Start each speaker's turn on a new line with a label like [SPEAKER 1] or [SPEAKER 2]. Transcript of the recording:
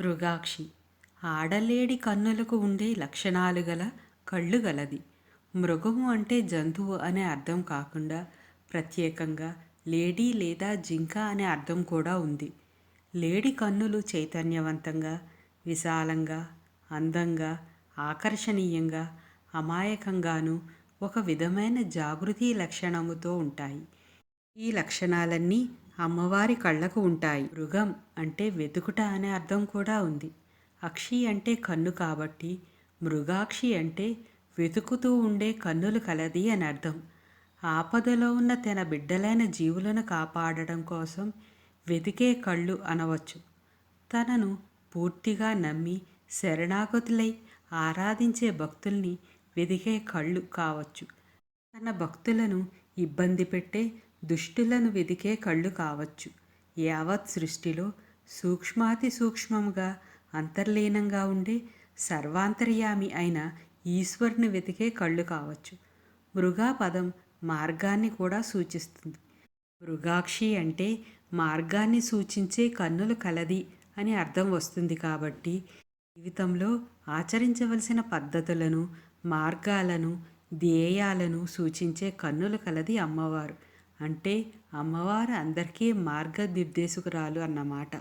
[SPEAKER 1] మృగాక్షి. ఆడలేడి కన్నులకు ఉండే లక్షణాలు గల కళ్ళు గలది. మృగము అంటే జంతువు అనే అర్థం కాకుండా ప్రత్యేకంగా లేడీ లేదా జింక అనే అర్థం కూడా ఉంది. లేడి కన్నులు చైతన్యవంతంగా విశాలంగా అందంగా ఆకర్షణీయంగా అమాయకంగాను ఒక విధమైన జాగృతి లక్షణముతో ఉంటాయి. ఈ లక్షణాలన్నీ అమ్మవారి కళ్ళకు ఉంటాయి. మృగం అంటే వెతుకుట అనే అర్థం కూడా ఉంది. అక్షి అంటే కన్ను కాబట్టి మృగాక్షి అంటే వెతుకుతూ ఉండే కన్నులు కలది అని అర్థం. ఆపదలో ఉన్న తన బిడ్డలైన జీవులను కాపాడడం కోసం వెతికే కళ్ళు అనవచ్చు. తనను పూర్తిగా నమ్మి శరణాగతులై ఆరాధించే భక్తుల్ని వెదికే కళ్ళు కావచ్చు. తన భక్తులను ఇబ్బంది పెట్టే దుష్టులను వెదికే కళ్ళు కావచ్చు. యావత్ సృష్టిలో సూక్ష్మాతి సూక్ష్మంగా అంతర్లీనంగా ఉండే సర్వాంతర్యామి అయిన ఈశ్వరుని వెతికే కళ్ళు కావచ్చు. మృగా పదం మార్గాన్ని కూడా సూచిస్తుంది. మృగాక్షి అంటే మార్గాన్ని సూచించే కన్నులు కలది అని అర్థం వస్తుంది కాబట్టి జీవితంలో ఆచరించవలసిన పద్ధతులను మార్గాలను ధ్యేయాలను సూచించే కన్నులు కలది అమ్మవారు. అంటే అమ్మవారు అందరికీ మార్గనిర్దేశకురాలు అన్నమాట.